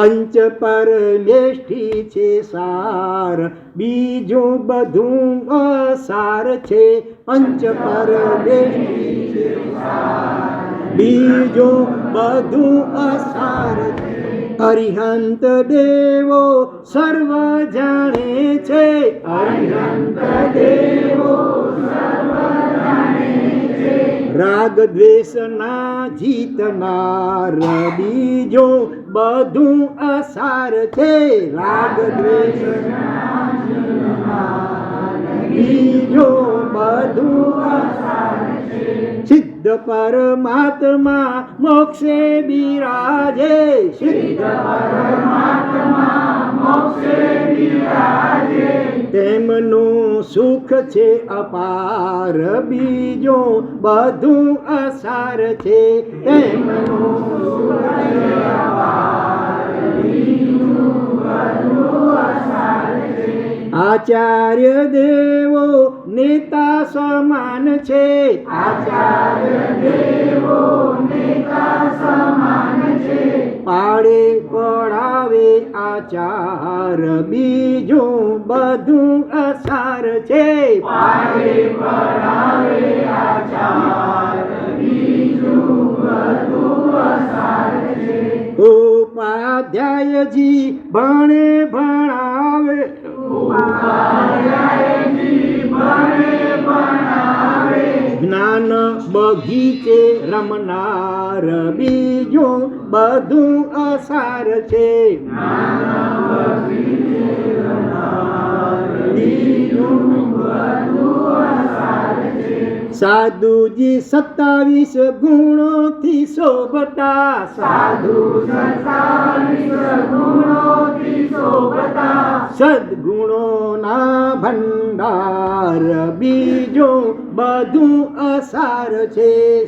પંચ પરમેષ્ઠી છે સાર. બીજું બધું અસાર છે. પંચ પરમેષ્ઠી છે બીજું બધું અસાર છે. અરિહંત દેવો સર્વ જાણે છે. હરિહંત દેવો રાગ દ્વેષ ના જીતનાર બીજો બધું અસાર છે. રાગ બીજો બધું સિદ્ધ પરમાત્મા મોક્ષે બિરાજે. સિદ્ધ તેમનું સુખ છે અપાર. બીજો બધું અસાર છે. તેમનું સુખ છે અપાર, આચાર્ય દેવો નેતા સમાન છે. આચાર્ય દેવો નેતા સમાન છે. પાડે પડાવે આચાર બીજું બધું અસાર છે. પાડે પડાવે આચાર બીજું બધું અસાર છે. ઉપાધ્યાયજી ભણે ભણાવે જ્ઞાન બગીચે રમનાર બીજું બધું અસાર છે. સાધુજી સત્તાવીસ ગુણોથી શોભતા. સાધુ સદગુણોના ભંડાર બીજો બધું અસાર છે.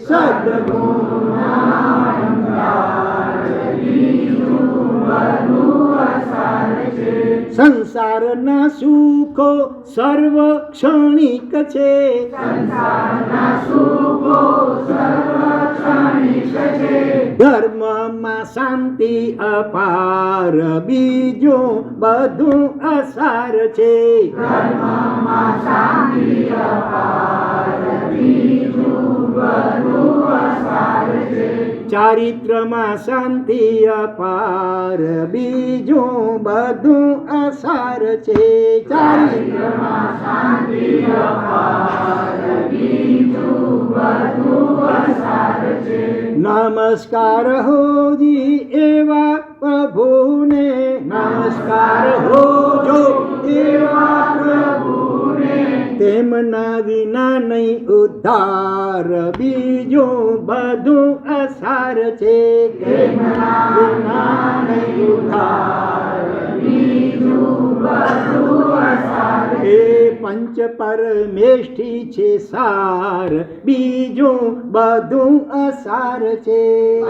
સંસારના સુખો સર્વ ક્ષણિક છે. ધર્મમાં શાંતિ અપાર બીજો બધું અસાર છે. ચારિત્રમાં શાંતિ અપાર બીજું બધું અસાર છે. ચારિત્રમાં શાંતિ નમસ્કાર હોજી એવા પ્રભુને નમસ્કાર હોજો એવા પ્રભુને તેમના વિના નહીં ઉદ્ધાર બીજું બધું અસાર છે તેમના વિના નહીં ઉદ્ધાર પંચ પરમેષ્ઠી છે સાર, બીજું બધું અસાર છે.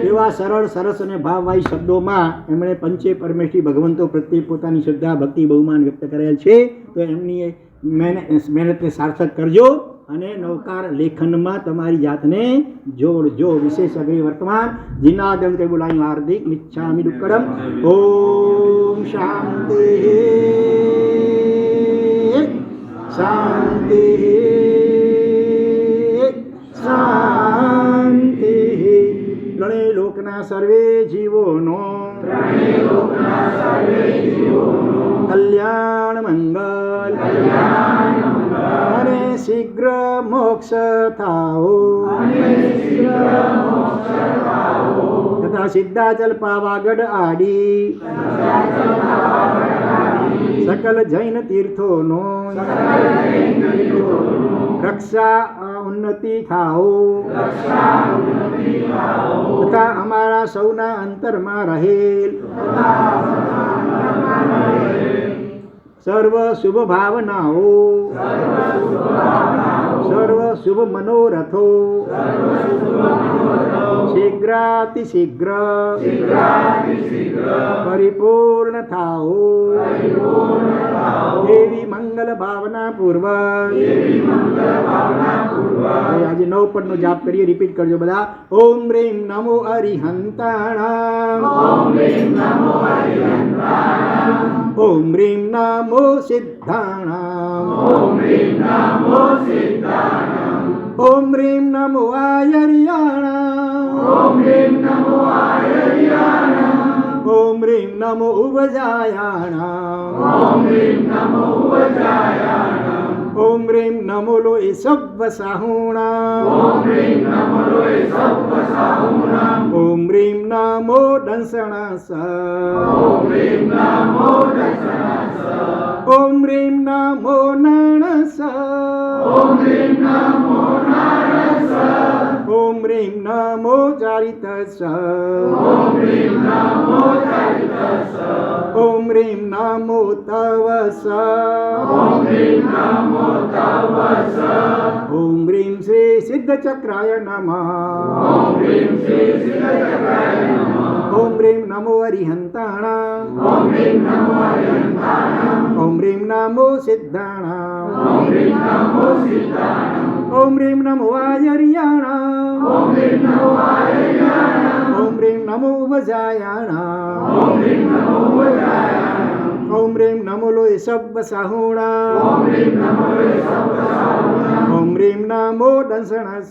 એવા સરળ, સરસ અને ભાવવાહી શબ્દોમાં એમણે પંચે પરમેષ્ઠી ભગવંતો પ્રત્યે પોતાની શ્રદ્ધા, ભક્તિ, બહુમાન વ્યક્ત કરેલ છે. તો એમની મહેનત મહેનતને સાર્થક કરજો. અને નવકાર લેખનમાં તમારી જાતને જોડજો વિશેષ અગ્રી વર્તમાન. જીના દંતે બોલાયું હાર્દિક. મિચ્છામી દુક્કડમ. ઓમ શાંતિ શાંતિ શાંતિ ગણે લોકના સર્વે જીવોનો. કલ્યાણ મંગલ. અને શીઘ્ર મોક્ષ થાઓ તથા સિદ્ધાચલ પાવાગઢ આડી સકલ જૈન તીર્થોનો રક્ષા ઉન્નતિ થાઓ તથા અમારા સૌના અંતરમાં રહેલ સર્વ શુભ ભાવનાઓ સર્વ શુભ મનોરથો શીઘ્રાતિશીઘ્ર પરિપૂર્ણ થાઓ એવી મંગલ ભાવના પૂર્વક નવ પદનો જાપ કરીએ રિપીટ કરજો બધા ઓમ રીમ નમો અરિહંતાણામ ઓમ રીમ નમો સિદ્ધાણામ ઓમ રીમ નમો આયર્યાણામ नमो उपजायाणाम् ॐ ह्रीं नमो लोयि सब्वसाहुणाम् ॐ ह्रीं नमो दंसणास ॐ ह्रीं नमो नणस ॐ ह्रीं नमो नणस નમો ચારિતસ ઓમ રીમ નમો તવસ ઓમ રીમ શ્રી સિદ્ધ ચક્રાય નમઃ ઓમ રીમ નમો. અરિહંતાણામ ઓમ રીમ નમો સિદ્ધાણામ ઓમ રીમ નમો આયર્યાણામ ઓમ રીમ નમો વજાયાણામ ઓમ રીમ નમો લોય સબ્બ સાહુણામ ઓમ રીમ નમો દંસણસ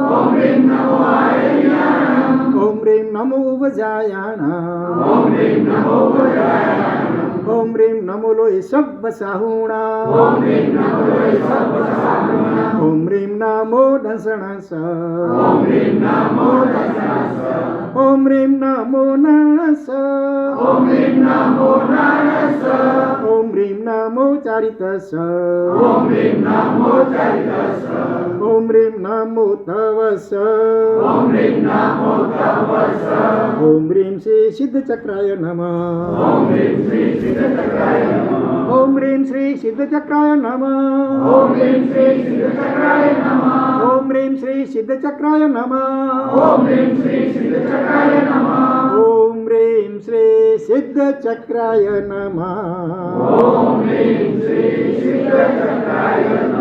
ॐ ह्रीं नमो ॐ ह्रीं नमो उपजायाण ॐ ह्रीं नमो ॐ ह्रीं नमो लोय शब्द साहुणा ॐ ह्रीं नमो लोय शब्द साहुणा ॐ ह्रीं नमो दसणस ॐ ह्रीं नमो दसणस ॐ ह्रीं नमो नस ॐ ह्रीं नमो नस ॐ ह्रीं नमो चारितस ॐ ह्रीं नमो चारितस तवस ओम ह्रीं श्री सिद्ध चक्राय नमः ओम ह्रीं श्री सिद्ध चक्राय नमः ओम ह्रीं श्री सिद्ध चक्राय नमः ओम ह्रीं श्री सिद्ध चक्राय नमः ओम ह्रीं श्री सिद्ध चक्राय नमः ओम ह्रीं श्री सिद्ध चक्राय नमः ओम ह्रीं श्री सिद्ध चक्राय नमः ओम ह्रीं श्री सिद्ध चक्राय नमः